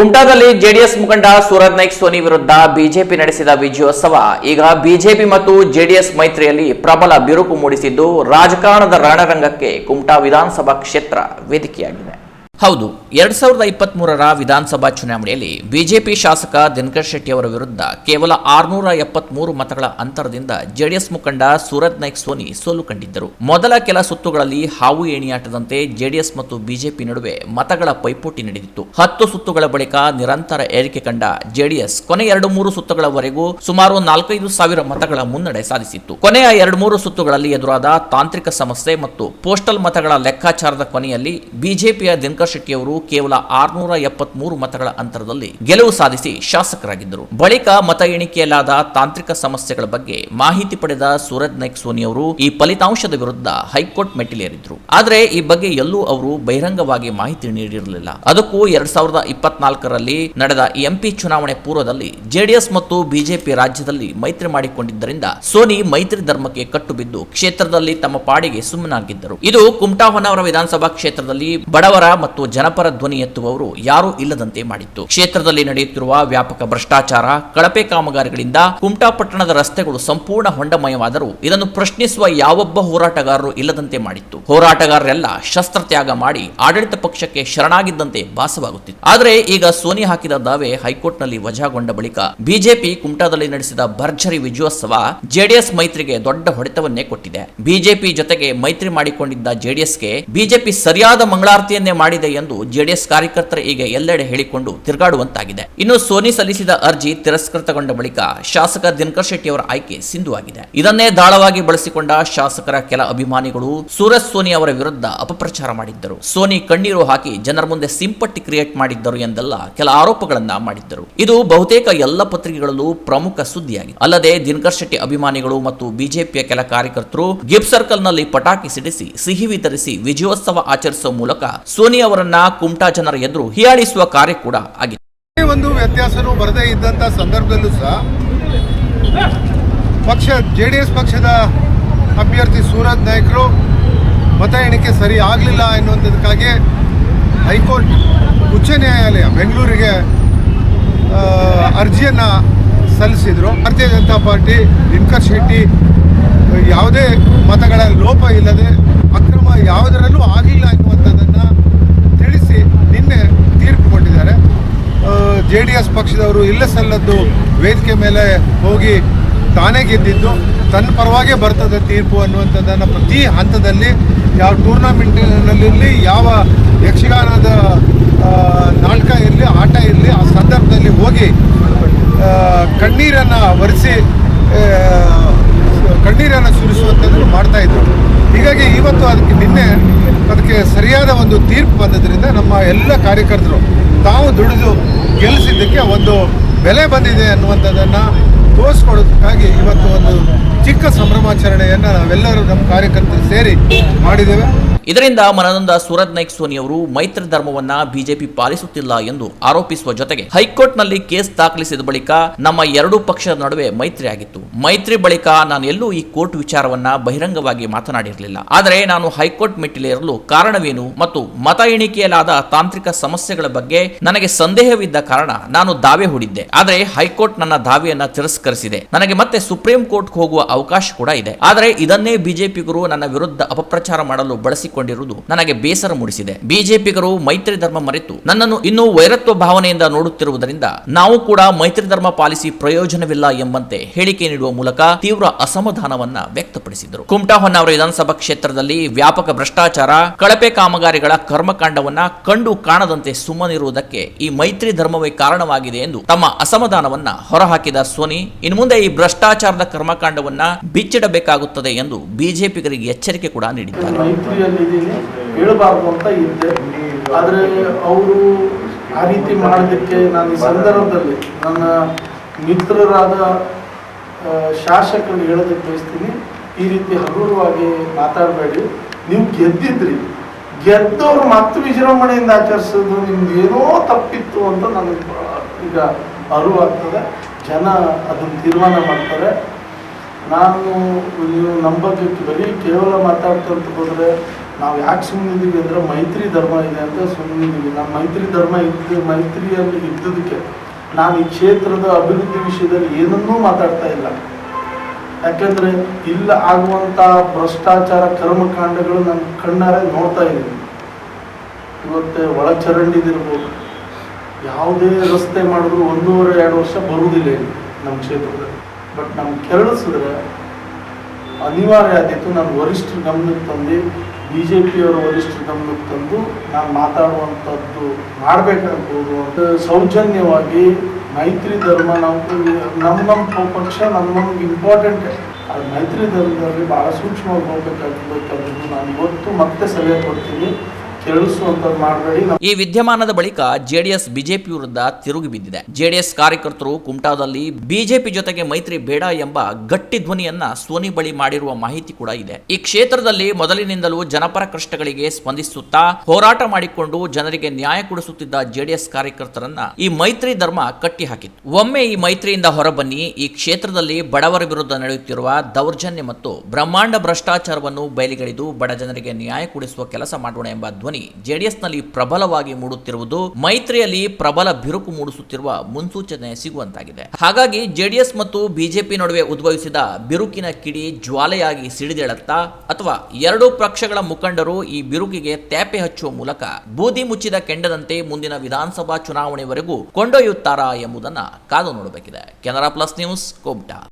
ಕುಮಟಾದಲ್ಲಿ JDS ಮುಖಂಡ ಸೂರಜ್ ನಾಯ್ಕ್ ಸೋನಿ ವಿರುದ್ಧ BJP ನಡೆಸಿದ ವಿಜಯೋತ್ಸವ. ಈಗ ಬಿಜೆಪಿ ಮತ್ತು ಜೆಡಿಎಸ್ ಮೈತ್ರಿಯಲ್ಲಿ ಪ್ರಬಲ ಬಿರುಕು ಮೂಡಿಸಿದ್ದು ರಾಜಕಾರಣದ ರಣರಂಗಕ್ಕೆ ಕುಮಟಾ ವಿಧಾನಸಭಾ ಕ್ಷೇತ್ರ ವೇದಿಕೆಯಾಗಿದೆ. ಹೌದು, ಎರಡ್ ಸಾವಿರದ ಇಪ್ಪತ್ತ್ ಮೂರರ ವಿಧಾನಸಭಾ ಚುನಾವಣೆಯಲ್ಲಿ ಬಿಜೆಪಿ ಶಾಸಕ ದಿನಕರ್ ಶೆಟ್ಟಿ ಅವರ ವಿರುದ್ಧ ಕೇವಲ ಆರುನೂರ ಎಪ್ಪತ್ಮೂರು ಮತಗಳ ಅಂತರದಿಂದ ಜೆಡಿಎಸ್ ಮುಖಂಡ ಸೂರತ್ ನಾಯ್ಕ್ ಸೋನಿ ಸೋಲು ಕಂಡಿದ್ದರು. ಮೊದಲ ಕೆಲ ಸುತ್ತುಗಳಲ್ಲಿ ಹಾವು ಏಣಿಯಾಟದಂತೆ ಜೆಡಿಎಸ್ ಮತ್ತು ಬಿಜೆಪಿ ನಡುವೆ ಮತಗಳ ಪೈಪೋಟಿ ನಡೆದಿತ್ತು. ಹತ್ತು ಸುತ್ತುಗಳ ಬಳಿಕ ನಿರಂತರ ಏರಿಕೆ ಕಂಡ ಜೆಡಿಎಸ್ ಕೊನೆ ಎರಡು ಮೂರು ಸುತ್ತುಗಳವರೆಗೂ ಸುಮಾರು ನಾಲ್ಕೈದು ಸಾವಿರ ಮತಗಳ ಮುನ್ನಡೆ ಸಾಧಿಸಿತ್ತು. ಕೊನೆಯ ಎರಡು ಮೂರು ಸುತ್ತುಗಳಲ್ಲಿ ಎದುರಾದ ತಾಂತ್ರಿಕ ಸಮಸ್ಯೆ ಮತ್ತು ಪೋಸ್ಟಲ್ ಮತಗಳ ಲೆಕ್ಕಾಚಾರದ ಕೊನೆಯಲ್ಲಿ ಬಿಜೆಪಿಯ ದಿನಕರ್ ಶೆಟ್ಟಿ ಅವರು ಕೇವಲ ಆರುನೂರ ಎಪ್ಪತ್ಮೂರು ಮತಗಳ ಅಂತರದಲ್ಲಿ ಗೆಲುವು ಸಾಧಿಸಿ ಶಾಸಕರಾಗಿದ್ದರು. ಬಳಿಕ ಮತ ಎಣಿಕೆಯಲ್ಲಾದ ತಾಂತ್ರಿಕ ಸಮಸ್ಯೆಗಳ ಬಗ್ಗೆ ಮಾಹಿತಿ ಪಡೆದ ಸೂರಜ್ ನಾಯ್ಕ್ ಸೋನಿ ಅವರು ಈ ಫಲಿತಾಂಶದ ವಿರುದ್ಧ ಹೈಕೋರ್ಟ್ ಮೆಟ್ಟಿಲೇರಿದ್ರು. ಆದರೆ ಈ ಬಗ್ಗೆ ಎಲ್ಲೂ ಅವರು ಬಹಿರಂಗವಾಗಿ ಮಾಹಿತಿ ನೀಡಿರಲಿಲ್ಲ. ಅದಕ್ಕೂ ಎರಡ್ ಸಾವಿರದ ಇಪ್ಪತ್ನಾಲ್ಕರಲ್ಲಿ ನಡೆದ ಎಂಪಿ ಚುನಾವಣೆ ಪೂರ್ವದಲ್ಲಿ ಜೆಡಿಎಸ್ ಮತ್ತು ಬಿಜೆಪಿ ರಾಜ್ಯದಲ್ಲಿ ಮೈತ್ರಿ ಮಾಡಿಕೊಂಡಿದ್ದರಿಂದ ಸೋನಿ ಮೈತ್ರಿ ಧರ್ಮಕ್ಕೆ ಕಟ್ಟು ಬಿದ್ದು ಕ್ಷೇತ್ರದಲ್ಲಿ ತಮ್ಮ ಪಾಡಿಗೆ ಸುಮ್ಮನಾಗಿದ್ದರು. ಇದು ಕುಮಟಾ ಹೊನ್ನಾವರ ವಿಧಾನಸಭಾ ಕ್ಷೇತ್ರದಲ್ಲಿ ಬಡವರ ಮತ್ತು ಜನಪರ ಧ್ವನಿ ಎತ್ತುವವರು ಯಾರೂ ಇಲ್ಲದಂತೆ ಮಾಡಿತ್ತು. ಕ್ಷೇತ್ರದಲ್ಲಿ ನಡೆಯುತ್ತಿರುವ ವ್ಯಾಪಕ ಭ್ರಷ್ಟಾಚಾರ, ಕಳಪೆ ಕಾಮಗಾರಿಗಳಿಂದ ಕುಮಟಾಪಟ್ಟಣದ ರಸ್ತೆಗಳು ಸಂಪೂರ್ಣ ಹೊಂಡಮಯವಾದರೂ ಇದನ್ನು ಪ್ರಶ್ನಿಸುವ ಯಾವೊಬ್ಬ ಹೋರಾಟಗಾರರು ಇಲ್ಲದಂತೆ ಮಾಡಿತ್ತು. ಹೋರಾಟಗಾರರೆಲ್ಲ ಶಸ್ತ್ರತ್ಯಾಗ ಮಾಡಿ ಆಡಳಿತ ಪಕ್ಷಕ್ಕೆ ಶರಣಾಗಿದ್ದಂತೆ ಭಾಸವಾಗುತ್ತಿತ್ತು. ಆದರೆ ಈಗ ಸೋನಿ ಹಾಕಿದ ದಾವೆ ಹೈಕೋರ್ಟ್ನಲ್ಲಿ ವಜಾಗೊಂಡ ಬಳಿಕ ಬಿಜೆಪಿ ಕುಮಟಾದಲ್ಲಿ ನಡೆಸಿದ ಭರ್ಜರಿ ವಿಜಯೋತ್ಸವ ಜೆಡಿಎಸ್ ಮೈತ್ರಿಗೆ ದೊಡ್ಡ ಹೊಡೆತವನ್ನೇ ಕೊಟ್ಟಿದೆ. ಬಿಜೆಪಿ ಜೊತೆಗೆ ಮೈತ್ರಿ ಮಾಡಿಕೊಂಡಿದ್ದ ಜೆಡಿಎಸ್ಗೆ ಬಿಜೆಪಿ ಸರಿಯಾದ ಮಂಗಳಾರತಿಯನ್ನೇ ಮಾಡಿದೆ ಎಂದು ಜೆಡಿಎಸ್ ಕಾರ್ಯಕರ್ತರು ಈಗ ಎಲ್ಲೆಡೆ ಹೇಳಿಕೊಂಡು ತಿರುಗಾಡುವಂತಾಗಿದೆ. ಇನ್ನು ಸೋನಿ ಸಲ್ಲಿಸಿದ ಅರ್ಜಿ ತಿರಸ್ಕೃತಗೊಂಡ ಬಳಿಕ ಶಾಸಕ ದಿನಕರ್ ಶೆಟ್ಟಿ ಅವರ ಆಯ್ಕೆ ಸಿಂಧುವಾಗಿದೆ. ಇದನ್ನೇ ದಾಳವಾಗಿ ಬಳಸಿಕೊಂಡ ಶಾಸಕರ ಕೆಲ ಅಭಿಮಾನಿಗಳು ಸೂರಜ್ ಸೋನಿ ಅವರ ವಿರುದ್ಧ ಅಪಪ್ರಚಾರ ಮಾಡಿದ್ದರು. ಸೋನಿ ಕಣ್ಣೀರು ಹಾಕಿ ಜನರ ಮುಂದೆ ಸಿಂಪಟ್ಟಿ ಕ್ರಿಯೇಟ್ ಮಾಡಿದ್ದರು ಎಂದೆಲ್ಲ ಕೆಲ ಆರೋಪಗಳನ್ನ ಮಾಡಿದ್ದರು. ಇದು ಬಹುತೇಕ ಎಲ್ಲ ಪತ್ರಿಕೆಗಳಲ್ಲೂ ಪ್ರಮುಖ ಸುದ್ದಿಯಾಗಿದೆ. ಅಲ್ಲದೆ ದಿನಕರ್ ಶೆಟ್ಟಿ ಅಭಿಮಾನಿಗಳು ಮತ್ತು ಬಿಜೆಪಿಯ ಕೆಲ ಕಾರ್ಯಕರ್ತರು ಗಿಫ್ಟ್ ಸರ್ಕಲ್ನಲ್ಲಿ ಪಟಾಕಿ ಸಿಡಿಸಿ ಸಿಹಿ ವಿತರಿಸಿ ವಿಜಯೋತ್ಸವ ಆಚರಿಸುವ ಮೂಲಕ ಸೋನಿ ಅವರನ್ನ ಕುಮಟಾ ಜನರ ಎದುರು ಹೀಯಾಳಿಸುವ ಕಾರ್ಯ ಕೂಡ ಆಗಿದೆ. ಒಂದು ವ್ಯತ್ಯಾಸನೂ ಬರದೇ ಇದ್ದಂಥ ಸಂದರ್ಭದಲ್ಲೂ ಸಹ ಪಕ್ಷ, ಜೆ ಡಿ ಎಸ್ ಪಕ್ಷದ ಅಭ್ಯರ್ಥಿ ಸೂರಜ್ ನಾಯ್ಕರು ಮತ ಎಣಿಕೆ ಸರಿ ಆಗಲಿಲ್ಲ ಎನ್ನುವಂಥದಕ್ಕಾಗಿ ಹೈಕೋರ್ಟ್ ಉಚ್ಚ ನ್ಯಾಯಾಲಯ ಬೆಂಗಳೂರಿಗೆ ಅರ್ಜಿಯನ್ನು ಸಲ್ಲಿಸಿದರು. ಭಾರತೀಯ ಜನತಾ ಪಾರ್ಟಿ ದಿನಕರ್ ಶೆಟ್ಟಿ, ಯಾವುದೇ ಮತಗಳ ಲೋಪ ಇಲ್ಲದೆ ಅಕ್ರಮ ಯಾವುದರಲ್ಲೂ ಆಗಿಲ್ಲ ಎನ್ನುವಂಥದ್ದನ್ನು ತಿಳಿಸಿ ನಿನ್ನೆ ತೀರ್ಪು ಕೊಟ್ಟಿದ್ದಾರೆ ಜೆ ಪಕ್ಷದವರು ಇಲ್ಲ ಸಲ್ಲದ್ದು ವೇದಿಕೆ ಮೇಲೆ ಹೋಗಿ ತಾನೇ ಗೆದ್ದಿದ್ದು, ತನ್ನ ಪರವಾಗಿ ಬರ್ತದೆ ತೀರ್ಪು ಅನ್ನುವಂಥದ್ದನ್ನು ಪ್ರತಿ ಹಂತದಲ್ಲಿ ಯಾವ ಟೂರ್ನಮೆಂಟಿನಲ್ಲಿರಲಿ ಯಾವ ಯಕ್ಷಗಾನದ ನಾಟಕ ಇರಲಿ, ಆಟ ಇರಲಿ, ಆ ಸಂದರ್ಭದಲ್ಲಿ ಹೋಗಿ ಕಣ್ಣೀರನ್ನು ಒರೆಸಿ ಕಣ್ಣೀರನ್ನು ಸುರಿಸುವಂಥದ್ದನ್ನು ಮಾಡ್ತಾ ಇದ್ದರು ಹೀಗಾಗಿ ಇವತ್ತು ಅದಕ್ಕೆ ನಿನ್ನೆ ಅದಕ್ಕೆ ಸರಿಯಾದ ಒಂದು ತೀರ್ಪು ಬಂದದ್ರಿಂದ ನಮ್ಮ ಎಲ್ಲ ಕಾರ್ಯಕರ್ತರು ತಾವು ದುಡಿದು ಗೆಲ್ಲಿಸಿದ್ದಕ್ಕೆ ಒಂದು ಬೆಲೆ ಬಂದಿದೆ ಅನ್ನುವಂಥದ್ದನ್ನು ತೋರಿಸ್ಕೊಡೋದಕ್ಕಾಗಿ ಇವತ್ತು ಒಂದು ಚಿಕ್ಕ ಸಂಭ್ರಮಾಚರಣೆಯನ್ನು ನಾವೆಲ್ಲರೂ ನಮ್ಮ ಕಾರ್ಯಕರ್ತರು ಸೇರಿ ಮಾಡಿದ್ದೇವೆ. ಇದರಿಂದ ಮನನೊಂದ ಸೂರಜ್ ನಾಯ್ಕ್ ಸೋನಿ ಅವರು ಮೈತ್ರಿ ಧರ್ಮವನ್ನ ಬಿಜೆಪಿ ಪಾಲಿಸುತ್ತಿಲ್ಲ ಎಂದು ಆರೋಪಿಸುವ ಜೊತೆಗೆ ಹೈಕೋರ್ಟ್ನಲ್ಲಿ ಕೇಸ್ ದಾಖಲಿಸಿದ ಬಳಿಕ ನಮ್ಮ ಎರಡೂ ಪಕ್ಷದ ನಡುವೆ ಮೈತ್ರಿ ಆಗಿತ್ತು ಮೈತ್ರಿ ಬಳಿಕ ನಾನು ಎಲ್ಲೂ ಈ ಕೋರ್ಟ್ ವಿಚಾರವನ್ನ ಬಹಿರಂಗವಾಗಿ ಮಾತನಾಡಿರಲಿಲ್ಲ. ಆದರೆ ನಾನು ಹೈಕೋರ್ಟ್ ಮೆಟ್ಟಿಲೇರಲು ಕಾರಣವೇನು ಮತ್ತು ಮತ ಎಣಿಕೆಯಲ್ಲಾದ ತಾಂತ್ರಿಕ ಸಮಸ್ಯೆಗಳ ಬಗ್ಗೆ ನನಗೆ ಸಂದೇಹವಿದ್ದ ಕಾರಣ ನಾನು ದಾವೆ ಹೂಡಿದ್ದೆ. ಆದರೆ ಹೈಕೋರ್ಟ್ ನನ್ನ ದಾವೆಯನ್ನ ತಿರಸ್ಕರಿಸಿದೆ. ನನಗೆ ಮತ್ತೆ ಸುಪ್ರೀಂ ಕೋರ್ಟ್ ಹೋಗುವ ಅವಕಾಶ ಕೂಡ ಇದೆ. ಆದರೆ ಇದನ್ನೇ ಬಿಜೆಪಿಗರು ನನ್ನ ವಿರುದ್ಧ ಅಪಪ್ರಚಾರ ಮಾಡಲು ಬಳಸಿಕೊಂಡಿರುವುದು ನನಗೆ ಬೇಸರ ಮೂಡಿಸಿದೆ. ಬಿಜೆಪಿಗರು ಮೈತ್ರಿ ಧರ್ಮ ಮರೆತು ನನ್ನನ್ನು ಇನ್ನೂ ವೈರತ್ವ ಭಾವನೆಯಿಂದ ನೋಡುತ್ತಿರುವುದರಿಂದ ನಾವು ಕೂಡ ಮೈತ್ರಿ ಧರ್ಮ ಪಾಲಿಸಿ ಪ್ರಯೋಜನವಿಲ್ಲ ಎಂಬಂತೆ ಹೇಳಿಕೆ ನೀಡುವ ಮೂಲಕ ತೀವ್ರ ಅಸಮಾಧಾನವನ್ನ ವ್ಯಕ್ತಪಡಿಸಿದರು. ಕುಮಟಾ ಹೊನ್ನಾವರ ವಿಧಾನಸಭಾ ಕ್ಷೇತ್ರದಲ್ಲಿ ವ್ಯಾಪಕ ಭ್ರಷ್ಟಾಚಾರ, ಕಳಪೆ ಕಾಮಗಾರಿಗಳ ಕರ್ಮಕಾಂಡವನ್ನ ಕಂಡು ಕಾಣದಂತೆ ಸುಮ್ಮನಿರುವುದಕ್ಕೆ ಈ ಮೈತ್ರಿ ಧರ್ಮವೇ ಕಾರಣವಾಗಿದೆ ಎಂದು ತಮ್ಮ ಅಸಮಾಧಾನವನ್ನ ಹೊರಹಾಕಿದ ಸೋನಿ, ಇನ್ನು ಮುಂದೆ ಈ ಭ್ರಷ್ಟಾಚಾರದ ಕರ್ಮಕಾಂಡವನ್ನ ಬಿಚ್ಚಿಡಬೇಕಾಗುತ್ತದೆ ಎಂದು ಬಿಜೆಪಿಗರಿಗೆ ಎಚ್ಚರಿಕೆ ಕೂಡ ನೀಡಿದ್ದಾರೆ. ಮೈತ್ರಿಯಲ್ಲಿದ್ದೀನಿ ಹೇಳಬಾರ್ದು ಅಂತ ಇದ್ದೆ ಆದರೆ ಅವರು ಆ ರೀತಿ ಮಾಡೋದಕ್ಕೆ ನಾನು ಈ ಸಂದರ್ಭದಲ್ಲಿ ನನ್ನ ಮಿತ್ರರಾದ ಶಾಸಕರಿಗೆ ಹೇಳೋದಕ್ಕೆ ಬಯಸ್ತೀನಿ. ಈ ರೀತಿ ಹಗುರವಾಗಿ ಮಾತಾಡಬೇಡಿ. ನೀವು ಗೆದ್ದಿದ್ರಿ. ಗೆದ್ದವ್ರು ಮತ್ತೆ ವಿಜೃಂಭಣೆಯಿಂದ ಆಚರಿಸೋದು ನಿಮ್ದು ಏನೋ ತಪ್ಪಿತ್ತು ಅಂತ ನನಗೆ ಈಗ ಅರಿವಾಗ್ತದೆ. ಜನ ಅದನ್ನು ತೀರ್ಮಾನ ಮಾಡ್ತಾರೆ. ನಾನು ನೀವು ಬಗ್ಗೆ ಬರೀ ಕೇವಲ ಮಾತಾಡ್ತಂತ ಹೋದರೆ ನಾವು ಯಾಕೆ ಸುಮ್ಮನಿದ್ದೀವಿ ಅಂದರೆ ಮೈತ್ರಿ ಧರ್ಮ ಇದೆ ಅಂತ ಸುಮ್ಮನಿದ್ದೀವಿ ನಮ್ಮ ಮೈತ್ರಿ ಧರ್ಮ ಇದ್ದು ಮೈತ್ರಿಯಲ್ಲಿ ಇದ್ದದಕ್ಕೆ ನಾನು ಈ ಕ್ಷೇತ್ರದ ಅಭಿವೃದ್ಧಿ ವಿಷಯದಲ್ಲಿ ಏನನ್ನೂ ಮಾತಾಡ್ತಾ ಇಲ್ಲ. ಯಾಕೆಂದರೆ ಇಲ್ಲ ಆಗುವಂಥ ಭ್ರಷ್ಟಾಚಾರ ಕರ್ಮಕಾಂಡಗಳು ನನ್ನ ಕಣ್ಣಾರೆ ನೋಡ್ತಾ ಇದ್ದೀನಿ. ಇವತ್ತು ಒಳಚರಂಡಿದಿರ್ಬೋದು. ಯಾವುದೇ ರಸ್ತೆ ಮಾಡಿದ್ರು ಒಂದೂವರೆ, ಎರಡು ವರ್ಷ ಬರುವುದಿಲ್ಲ ಇಲ್ಲಿ ನಮ್ಮ ಕ್ಷೇತ್ರದಲ್ಲಿ. ಬಟ್ ನಮ್ಗೆ ಕೆರಳಿಸಿದ್ರೆ ಅನಿವಾರ್ಯ ಆದಿತ್ತು ನಾನು ವರಿಷ್ಠ ಗಮನಕ್ಕೆ ತಂದು ಬಿ ಜೆ ಪಿಯವರ ವರಿಷ್ಠರು ಗಮನಕ್ಕೆ ತಂದು ನಾನು ಮಾತಾಡುವಂಥದ್ದು ಮಾಡಬೇಕಾಗ್ಬೋದು ಅಂತ ಸೌಜನ್ಯವಾಗಿ ಮೈತ್ರಿ ಧರ್ಮ ನಾವು ನಮ್ಮ ನಮ್ಮ ಪಕ್ಷ ನಮ್ಮ ನಮ್ಗೆ ಇಂಪಾರ್ಟೆಂಟ್ ಅದು ಮೈತ್ರಿ ಧರ್ಮದಲ್ಲಿ ಭಾಳ ಸೂಕ್ಷ್ಮವಾಗಿ ಹೋಗ್ಬೇಕಾಗ್ಬೇಕಾದ್ರೂ ನಾನು ಇವತ್ತು ಮತ್ತೆ ಸಲಹೆ ಕೊಡ್ತೀನಿ. ಈ ವಿದ್ಯಮಾನದ ಬಳಿಕ ಜೆಡಿಎಸ್, ಬಿಜೆಪಿ ವಿರುದ್ಧ ತಿರುಗಿ ಬಿದ್ದಿದೆ. ಜೆಡಿಎಸ್ ಕಾರ್ಯಕರ್ತರು ಕುಮಟಾದಲ್ಲಿ ಬಿಜೆಪಿ ಜೊತೆಗೆ ಮೈತ್ರಿ ಬೇಡ ಎಂಬ ಗಟ್ಟಿ ಧ್ವನಿಯನ್ನ ಸೋನಿ ಬಳಿ ಮಾಡಿರುವ ಮಾಹಿತಿ ಕೂಡ ಇದೆ. ಈ ಕ್ಷೇತ್ರದಲ್ಲಿ ಮೊದಲಿನಿಂದಲೂ ಜನಪರ ಕಷ್ಟಗಳಿಗೆ ಸ್ಪಂದಿಸುತ್ತಾ ಹೋರಾಟ ಮಾಡಿಕೊಂಡು ಜನರಿಗೆ ನ್ಯಾಯ ಕೊಡಿಸುತ್ತಿದ್ದ ಜೆಡಿಎಸ್ ಕಾರ್ಯಕರ್ತರನ್ನ ಈ ಮೈತ್ರಿ ಧರ್ಮ ಕಟ್ಟಿ ಹಾಕಿತ್ತು ಒಮ್ಮೆ ಈ ಮೈತ್ರಿಯಿಂದ ಹೊರಬನ್ನಿ, ಈ ಕ್ಷೇತ್ರದಲ್ಲಿ ಬಡವರ ವಿರುದ್ಧ ನಡೆಯುತ್ತಿರುವ ದೌರ್ಜನ್ಯ ಮತ್ತು ಬ್ರಹ್ಮಾಂಡ ಭ್ರಷ್ಟಾಚಾರವನ್ನು ಬಯಲಿಗೆಳೆದು ಬಡ ಜನರಿಗೆ ನ್ಯಾಯ ಕೊಡಿಸುವ ಕೆಲಸ ಮಾಡೋಣ ಎಂಬ ಧ್ವನಿ ಜೆಡಿಎಸ್ನಲ್ಲಿ ಪ್ರಬಲವಾಗಿ ಮೂಡುತ್ತಿರುವುದು ಮೈತ್ರಿಯಲ್ಲಿ ಪ್ರಬಲ ಬಿರುಕು ಮೂಡಿಸುತ್ತಿರುವ ಮುನ್ಸೂಚನೆ ಸಿಗುವಂತಾಗಿದೆ. ಹಾಗಾಗಿ ಜೆಡಿಎಸ್ ಮತ್ತು ಬಿಜೆಪಿ ನಡುವೆ ಉದ್ಭವಿಸಿದ ಬಿರುಕಿನ ಕಿಡಿ ಜ್ವಾಲೆಯಾಗಿ ಸಿಡಿದೇಳುತ್ತಾ ಅಥವಾ ಎರಡೂ ಪಕ್ಷಗಳ ಮುಖಂಡರು ಈ ಬಿರುಕಿಗೆ ತ್ಯಾಪೆ ಹಚ್ಚುವ ಮೂಲಕ ಬೂದಿ ಮುಚ್ಚಿದ ಕೆಂಡದಂತೆ ಮುಂದಿನ ವಿಧಾನಸಭಾ ಚುನಾವಣೆವರೆಗೂ ಕೊಂಡೊಯ್ಯುತ್ತಾರಾ ಎಂಬುದನ್ನು ಕಾದು ನೋಡಬೇಕಿದೆ. Canara plus News ಕೋಬ್ಟಾ